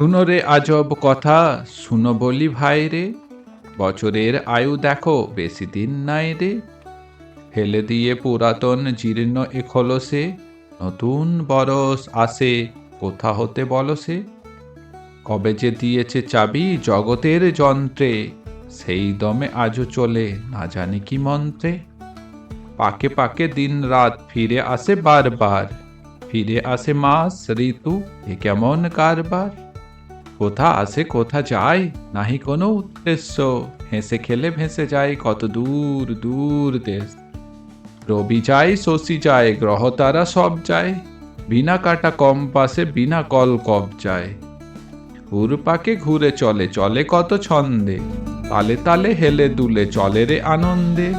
শুনো রে আজব কথা শুনো বলি ভাই রে বছরের আয়ু দেখো বেশি দিন নাই রে। ফেলে দিয়ে পুরাতন জীর্ণ এ খোলসে, নতুন বরস আসে কোথা হতে বলো সে কবে যে দিয়েছে চাবি জগতের যন্ত্রে, সেই দমে আজও চলে না জানি কি মন্ত্রে। পাকে পাকে দিন রাত ফিরে আসে বারবার, ফিরে আসে মাস, ঋতু, এ কেমন কারবার? কোথা আসে কোথা যায়, নাহি কোনো উদ্দেশ্য। হেসে খেলে ভেসে যায় কত দূর দূর দেশ। রবি যায়, শশী যায়, গ্রহ তারা সব যায়। বিনা কাটা কম্পাসে, বিনা কল কব যায়। পাকে ঘুরে চলে চলে কত ছন্দে। তালে তালে হেলে দুলে, চলে রে আনন্দে।